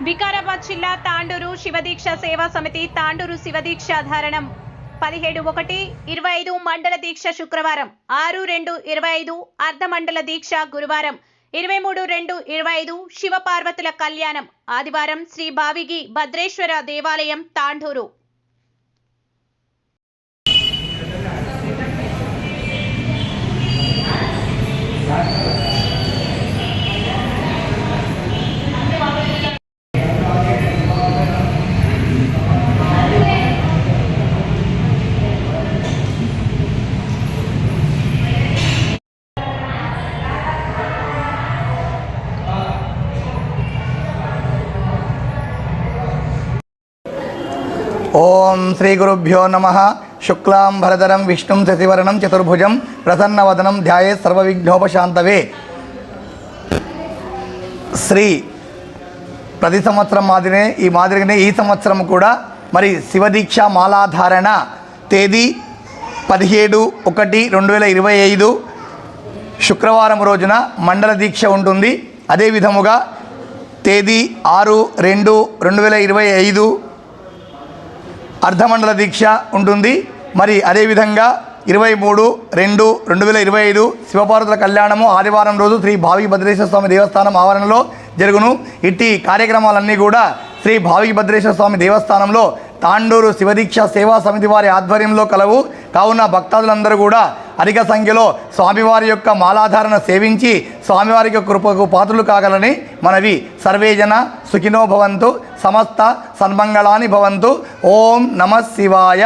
వికారాబాద్ జిల్లా తాండూరు శివదీక్ష సేవా సమితి తాండూరు శివదీక్ష ధారణం పదిహేడు ఒకటి ఇరవై ఐదు మండల దీక్ష శుక్రవారం ఆరు రెండు ఇరవై ఐదు అర్ధమండల దీక్ష గురువారం ఇరవై మూడు రెండు ఇరవై ఐదు శివపార్వతుల కళ్యాణం. ఆదివారం శ్రీ భావిగి భద్రేశ్వర దేవాలయం తాండూరు. ఓం శ్రీ గురుభ్యో నమ. శుక్లాం భరధరం విష్ణుం శశివరణం చతుర్భుజం ప్రసన్నవదనం ధ్యాయే సర్వవిఘ్నోపశాంతవే. శ్రీ ప్రతి సంవత్సరం మాదిరినే ఈ మాదిరిగానే ఈ సంవత్సరం కూడా మరి శివదీక్ష మాలాధారణ తేదీ పదిహేడు ఒకటి రెండు వేల ఇరవై ఐదు శుక్రవారం రోజున మండల దీక్ష ఉంటుంది. అదే విధముగా తేదీ ఆరు రెండు రెండు వేల ఇరవై ఐదు అర్ధమండల దీక్ష ఉంటుంది. మరి అదేవిధంగా ఇరవై మూడు రెండు రెండు వేల ఇరవై ఐదు శివపార్వతుల కళ్యాణము ఆదివారం రోజు శ్రీ భావి భద్రేశ్వర స్వామి దేవస్థానం ఆవరణలో జరుగును. ఇట్టి కార్యక్రమాలన్నీ కూడా శ్రీ భావి భద్రేశ్వర స్వామి దేవస్థానంలో తాండూరు శివదీక్ష సేవా సమితి వారి ఆధ్వర్యంలో కలవు. కావున భక్తాదులందరూ కూడా అధిక సంఖ్యలో స్వామివారి యొక్క మాలాధారణ సేవించి స్వామివారి యొక్క కృపకు పాత్రలు కాగలని మనవి. సర్వేజన సుఖినో భవంతు సమస్త సన్మంగళాని భవంతు ఓం నమ శివాయ.